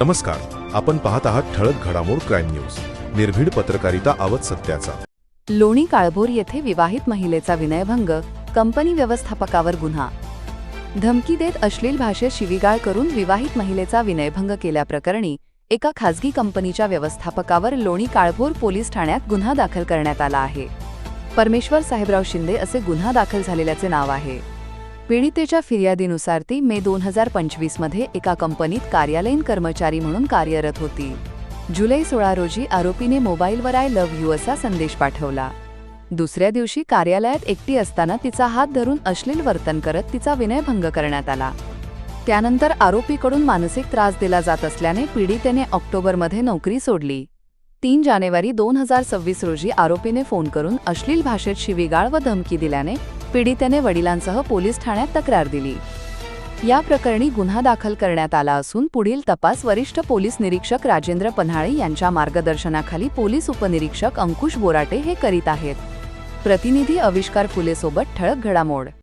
नमस्कार आपण पाहत आहात ठळक घडामोड क्राईम न्यूज. निर्भीड पत्रकारिता आवत सत्याचा. लोणी काळभोर येथे विवाहित महिलेचा विनयभंग कंपनी व्यवस्थापकावर गुन्हा. धमकी देत अश्लील भाषेत शिवीगाळ करून विवाहित महिलेचा विनयभंग केल्याप्रकरणी एका खासगी कंपनीच्या व्यवस्थापकावर लोणी काळभोर पोलीस ठाण्यात गुन्हा दाखल करण्यात आला आहे. परमेश्वर साहेबराव शिंदे असे गुन्हा दाखल झालेल्याचे नाव आहे. पीडितेच्या फिर्यादीनुसार ती मे दोन हजार पंचवीसमध्ये एका कंपनीत कार्यालयीन कर्मचारी म्हणून कार्यरत होती. जुलै सोळा रोजी आरोपीने मोबाईलवर आय लव्ह यू असा संदेश पाठवला. दुसऱ्या दिवशी कार्यालयात एकटी असताना तिचा हात धरून अश्लील वर्तन करत तिचा विनयभंग करण्यात आला. त्यानंतर आरोपीकडून मानसिक त्रास दिला जात असल्याने पीडितेने ऑक्टोबरमध्ये नोकरी सोडली. तीन जानेवारी दोन हजार सव्वीस रोजी आरोपीने फोन करून अश्लील भाषेत शिवीगाळ व धमकी दिल्याने पीडितेने वडिलांसह पोलीस ठाण्यात तक्रार दिली. या प्रकरणी गुन्हा दाखल करण्यात आला असून पुढील तपास वरिष्ठ पोलीस निरीक्षक राजेंद्र पन्हाळे यांच्या मार्गदर्शनाखाली पोलीस उपनिरीक्षक अंकुश बोराटे हे करीत आहेत. प्रतिनिधी आविष्कार फुलेसोबत ठळक घडामोड.